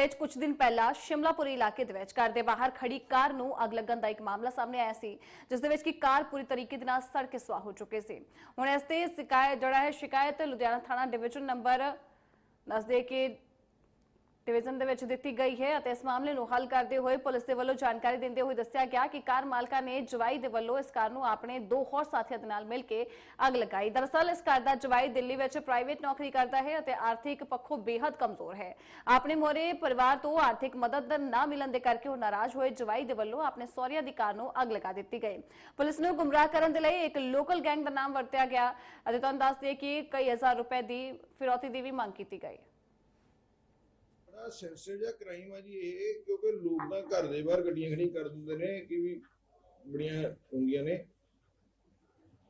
ਵਿੱਚ ਕੁਝ ਦਿਨ ਪਹਿਲਾਂ ਸ਼ਿਮਲਾਪੁਰੀ ਇਲਾਕੇ ਦੇ ਵਿੱਚ ਘਰ ਦੇ ਬਾਹਰ ਖੜੀ ਕਾਰ ਨੂੰ ਅੱਗ ਲੱਗਣ ਦਾ ਇੱਕ ਮਾਮਲਾ ਸਾਹਮਣੇ ਆਇਆ ਸੀ, ਜਿਸ ਦੇ ਵਿੱਚ ਕਿ ਕਾਰ ਪੂਰੀ ਤਰੀਕੇ ਦੇ ਨਾਲ ਸੜ ਕੇ ਸੁਆਹ ਹੋ ਚੁੱਕੀ ਸੀ। ਹੁਣ ਇਸ ਤੇ ਸ਼ਿਕਾਇਤ ਜਿਹੜਾ ਹੈ, ਸ਼ਿਕਾਇਤ ਲੁਧਿਆਣਾ ਥਾਣਾ ਡਿਵੀਜ਼ਨ ਨੰਬਰ ਦੱਸਦੇ ਕਿ ਡਿਵੀਜ਼ਨ ਦੇ ਵਿੱਚ ਦਿੱਤੀ ਗਈ ਹੈ ਅਤੇ ਇਸ ਮਾਮਲੇ ਨੂੰ ਹੱਲ ਕਰਦੇ ਹੋਏ ਪੁਲਿਸ ਦੇ ਵੱਲੋਂ ਜਾਣਕਾਰੀ ਦਿੰਦੇ ਹੋਏ ਦੱਸਿਆ ਗਿਆ ਕਿ ਕਾਰ ਮਾਲਕਾਂ ਨੇ ਜਵਾਈ ਦੇ ਵੱਲੋਂ ਇਸ ਕਾਰ ਨੂੰ ਆਪਣੇ ਦੋ ਹੋਰ ਸਾਥੀਆਂ ਦੇ ਨਾਲ ਮਿਲ ਕੇ ਅੱਗ ਲਗਾਈ। ਦਰਅਸਲ, ਇਸ ਕਾਰ ਦਾ ਜਵਾਈ ਦਿੱਲੀ ਵਿੱਚ ਪ੍ਰਾਈਵੇਟ ਨੌਕਰੀ ਕਰਦਾ ਹੈ ਅਤੇ ਆਰਥਿਕ ਪੱਖੋਂ ਬੇहद ਕਮਜ਼ੋਰ ਹੈ। ਆਪਣੇ ਮੋਰੇ ਪਰਿਵਾਰ ਤੋਂ ਆਰਥਿਕ ਮਦਦ ਨਾ ਮਿਲਣ ਦੇ ਕਰਕੇ ਉਹ ਨਾਰਾਜ਼ ਹੋਏ ਜਵਾਈ ਦੇ ਵੱਲੋਂ ਆਪਣੇ ਸਹੁਰਿਆਂ ਦੀ ਕਾਰ ਨੂੰ ਅੱਗ ਲਗਾ ਦਿੱਤੀ ਗਈ। ਪੁਲਿਸ ਨੂੰ ਗੁੰਮਰਾਹ ਕਰਨ ਦੇ ਲਈ ਇੱਕ ਲੋਕਲ ਗੈਂਗ ਦਾ ਨਾਮ ਵਰਤਿਆ ਗਿਆ ਅਤੇ ਤੁਹਾਨੂੰ ਦੱਸ ਦਈਏ ਕਿ ਕਈ ਹਜ਼ਾਰ ਰੁਪਏ ਦੀ ਫਿਰੌਤੀ ਦੀ ਵੀ ਮੰਗ ਕੀਤੀ ਗਈ। ਬੜਾ ਸੈਂਸਿਟਿਵ ਜਿਹਾ ਕ੍ਰਾਈਮ ਆ ਜੀ ਇਹ ਕਿਉਂਕਿ ਲੋਕ ਤਾਂ ਘਰ ਦੇ ਬਾਹਰ ਗੱਡੀਆਂ ਖੜੀਆਂ ਕਰ ਦਿੰਦੇ ਨੇ ਕਿ ਵੀ ਬੜੀਆਂ ਹੁੰਦੀਆਂ ਨੇ।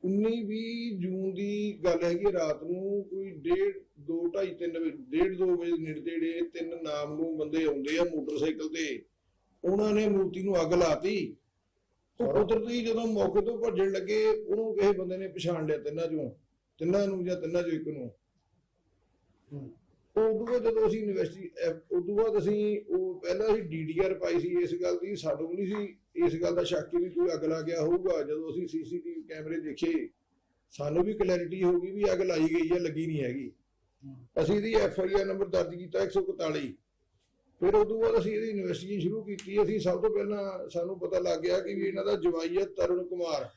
19 20 ਜੂਨ ਦੀ ਗੱਲ ਹੈਗੀ ਰਾਤ ਨੂੰ ਕੋਈ 1:30 2 2:30 3 ਵਜੇ 1:30 2 ਵਜੇ ਨੇੜੇ ਤੇੜੇ ਤਿੰਨ ਨਾਮ ਨੂੰ ਬੰਦੇ ਆਉਂਦੇ ਆ ਮੋਟਰਸਾਈਕਲ ਤੇ ਉਹਨਾਂ ਨੇ ਮੂਰਤੀ ਨੂੰ ਅੱਗ ਲਾਤੀ। ਉਹ ਕੁਦਰਤੀ ਜਦੋਂ ਮੌਕੇ ਤੋਂ ਭੱਜਣ ਲੱਗੇ ਉਹਨੂੰ ਕਿਸੇ ਬੰਦੇ ਨੇ ਪਛਾਣ ਲਿਆ ਤਿੰਨਾਂ ਚੋਂ ਤਿੰਨਾਂ ਨੂੰ ਜਾਂ ਤਿੰਨਾਂ ਚੋਂ ਇੱਕ ਨੂੰ। ਉਹ ਉਦੋਂ ਬਾਅਦ ਜਦੋਂ ਅਸੀਂ ਯੂਨੀਵਰਸਿਟੀ ਉਦੋਂ ਬਾਅਦ ਅਸੀਂ ਉਹ ਪਹਿਲਾਂ ਅਸੀਂ ਡੀਡੀਆਰ ਪਾਈ ਸੀ ਇਸ ਗੱਲ ਦੀ ਸਾਨੂੰ ਨਹੀਂ ਸੀ ਇਸ ਗੱਲ ਦਾ ਸ਼ੱਕ ਵੀ ਕੋਈ ਅੱਗ ਲਾ ਗਿਆ ਹੋਊਗਾ। ਜਦੋਂ ਅਸੀਂ ਸੀਸੀਟੀਵੀ ਕੈਮਰੇ ਦੇਖੇ ਸਾਨੂੰ ਵੀ ਕਲੈਰਿਟੀ ਹੋ ਗਈ ਵੀ ਅੱਗ ਲਾਈ ਗਈ ਹੈ ਲੱਗੀ ਨਹੀਂ ਹੈਗੀ। ਅਸੀਂ ਇਹਦੀ ਐਫ ਆਈ ਆਰ ਨੰਬਰ ਦਰਜ ਕੀਤਾ 141 ਫਿਰ ਉਦੋਂ ਬਾਅਦ ਅਸੀਂ ਇਹਦੀ ਇਨਵੈਸਟੀਗੇਸ਼ਨ ਸ਼ੁਰੂ ਕੀਤੀ। ਅਸੀਂ ਸਭ ਤੋਂ ਪਹਿਲਾਂ ਸਾਨੂੰ ਪਤਾ ਲੱਗ ਗਿਆ ਕਿ ਵੀ ਇਹਨਾਂ ਦਾ ਜਵਾਈ ਹੈ ਤਰੁਣ ਕੁਮਾਰ।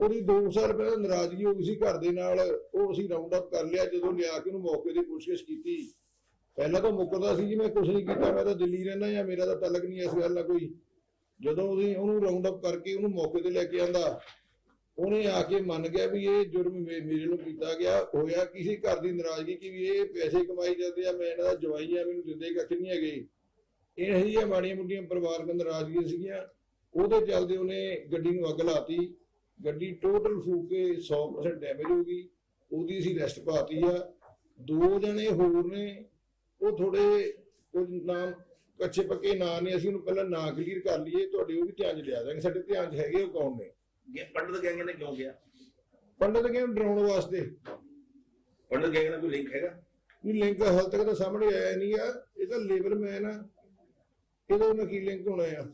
ਉਹਦੀ 2 ਸਾਲ ਪਹਿਲਾਂ ਨਾਰਾਜ਼ਗੀ ਹੋ ਗਈ ਸੀ ਘਰ ਦੇ ਨਾਲ, ਉਹ ਅਸੀਂ ਰਾਉਂਡ ਅਪ ਕਰ ਲਿਆ, ਜਦੋਂ ਲਿਆ ਕੇ ਉਹਨੂੰ ਮੌਕੇ ਤੇ ਪੁੱਛਗਿੱਛ ਕੀਤੀ। ਪਹਿਲਾਂ ਤਾਂ ਮੁੱਕਰਦਾ ਸੀ ਜੀ, ਮੈਂ ਕੁਝ ਨਹੀਂ ਕੀਤਾ, ਮੈਂ ਤਾਂ ਦਿੱਲੀ ਰਹਿਣਾ ਜਾਂ ਮੇਰਾ ਤਾਂ ਤਲਕ ਨਹੀਂ ਇਸ ਗੱਲ ਨਾਲ ਕੋਈ। ਜਦੋਂ ਅਸੀਂ ਉਹਨੂੰ ਰਾਉਂਡ ਅਪ ਕਰਕੇ ਉਹਨੂੰ ਮੌਕੇ ਤੇ ਲੈ ਕੇ ਆਂਦਾ, ਉਹਨੇ ਆ ਕੇ ਮੰਨ ਗਿਆ ਵੀ ਇਹ ਜੁਰਮ ਮੇਰੇ ਨੂੰ ਕੀਤਾ ਗਿਆ, ਹੋਇਆ ਕਿਸੇ ਘਰ ਦੀ ਨਾਰਾਜ਼ਗੀ ਕਿ ਵੀ ਇਹ ਪੈਸੇ ਕਮਾਈ ਜਾਂਦੇ ਆ, ਮੈਂ ਇਹਨਾਂ ਦਾ ਜਵਾਈ ਆ, ਮੈਨੂੰ ਦਿੰਦੇ ਕੱਖ ਨਹੀਂ ਹੈਗੇ। ਇਹ ਜਿਹੀਆਂ ਮਾੜੀਆਂ ਮੁੱਟੀਆਂ ਪਰਿਵਾਰਕ ਨਾਰਾਜ਼ਗੀਆਂ ਸੀਗੀਆਂ, ਉਹਦੇ ਚੱਲਦੇ ਉਹਨੇ ਗੱਡੀ ਨੂੰ ਅੱਗ ਲਾਤੀ। ਗੱਡੀ ਟੋਟਲ ਫੂਕ ਕੇ 100% ਡੈਮੇਜ ਹੋ ਗਈ ਉਹਦੀ ਅਸੀਂ ਰੈਸਟ ਪਾਤੀ ਆ। ਦੋ ਜਣੇ ਹੋਰ ਨੇ ਉਹ ਥੋੜੇ ਕੁਝ ਨਾਮ ਕੱਚੇ ਪੱਕੇ ਨਾਂ ਨੇ ਅਸੀਂ ਉਹਨੂੰ ਪਹਿਲਾਂ ਨਾਂ ਕਲੀਅਰ ਕਰ ਲਈਏ ਤੁਹਾਡੇ ਉਹ ਵੀ ਧਿਆਨ 'ਚ ਲਿਆ ਦਾਂਗੇ ਸਾਡੇ ਧਿਆਨ 'ਚ ਹੈਗੇ ਉਹ ਕੌਣ ਨੇ? ਪੰਡਤ ਗੈਂਗ ਨੇ ਕਿਉਂ ਗਿਆ? ਪੰਡਤ ਕਹਿੰਦੇ ਡਰਾਉਣ ਵਾਸਤੇ। ਪੰਡਤ ਗੈਂਗ ਨਾਲ ਕੋਈ ਲਿੰਕ ਹੈਗਾ? ਵੀ ਲਿੰਕ ਹਾਲ ਤੱਕ ਤਾਂ ਸਾਹਮਣੇ ਆਇਆ ਨਹੀਂ ਆ। ਇਹ ਤਾਂ ਲੇਬਰ ਮੈਨ ਆ। ਇਹਦਾ ਉਹਨਾਂ ਕੀ ਲਿੰਕ ਹੋਣਾ ਆ?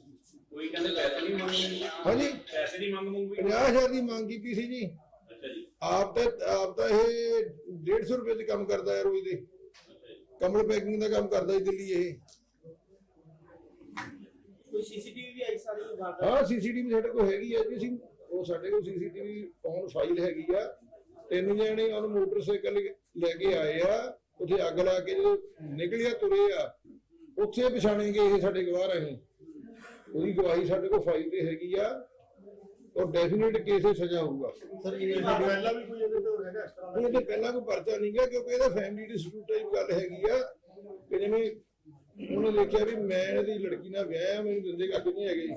ਕੋਈ ਕਹਿੰਦੇ ਪੈਸੇ ਨਹੀਂ ਮੰਗਦੇ। ਹਾਂਜੀ। ਪੈਸੇ ਦੀ ਮੰਗ ਮੰਗ ਵੀ 50000 ਦੀ ਮੰਗ ਕੀਤੀ ਸੀ ਜੀ। ਅੱਛਾ ਜੀ। ਆਪ ਤਾਂ ਆਪ ਤਾਂ ਇਹ 150 ਰੁਪਏ ਦੇ ਕੰਮ ਕਰਦਾ ਹੈ ਰੋਜ਼ ਦੇ। ਅੱਛਾ ਜੀ। ਕਮਲ ਪੈਕਿੰਗ ਦਾ ਕੰਮ ਕਰਦਾ ਜੀ ਦਿੱਲੀ ਇਹ। ਕੋਈ ਸੀਸੀਟੀਵੀ ਵੀ ਆਈ ਸਾਰੀ ਵਾਰਦਾਤ ਹਾਂ ਸੀਸੀਟੀਵੀ ਸਾਡੇ ਕੋਲ ਹੈਗੀ ਆ ਜੀ ਅਸੀਂ ਉਹ ਸਾਡੇ ਕੋਲ ਸੀਸੀਟੀਵੀ ਔਨ ਫਾਈਲ ਹੈਗੀ ਆ। ਤਿੰਨ ਜਣੇ ਉਹਨੂੰ ਮੋਟਰਸਾਈਕਲ ਲੈ ਕੇ ਆਏ ਆ। ਉੱਥੇ ਅੱਗ ਲਾ ਕੇ ਜਦੋਂ ਨਿਕਲਿਆ ਤੁਰੇ ਆ। ਉੱਥੇ ਪਛਾਣੇਗੇ ਇਹ ਸਾਡੇ ਗਵਾਹ ਰਹੀ। ਉਹਦੀ ਗਵਾਹੀ ਸਾਡੇ ਕੋਲ ਫਾਈਲ ਤੇ ਹੈਗੀ ਆ ਔਰ ਡੈਫੀਨਿਟ ਕੇਸ ਇਹ ਸਜ਼ਾ ਹੋਊਗਾ। ਸਰ ਇਹ ਪਹਿਲਾਂ ਵੀ ਕੋਈ ਇਹਦੇ ਤੋਂ ਹੈਗਾ ਇਸ ਤਰ੍ਹਾਂ ਨਹੀਂ ਇਹਦੇ ਪਹਿਲਾਂ ਕੋਈ ਪਰਚਾ ਨਹੀਂ ਗਿਆ ਕਿਉਂਕਿ ਇਹਦਾ ਫੈਮਿਲੀ ਡਿਸਪਿਊਟ ਟਾਈਪ ਗੱਲ ਹੈਗੀ ਆ। ਕਿ ਜਿਵੇਂ ਉਹਨੇ ਦੇਖਿਆ ਵੀ ਮੈਂ ਇਹਦੀ ਲੜਕੀ ਨਾਲ ਵਿਆਹ ਮੈਨੂੰ ਦਿੰਦੇ ਕੱਖ ਨਹੀਂ ਹੈਗੇ।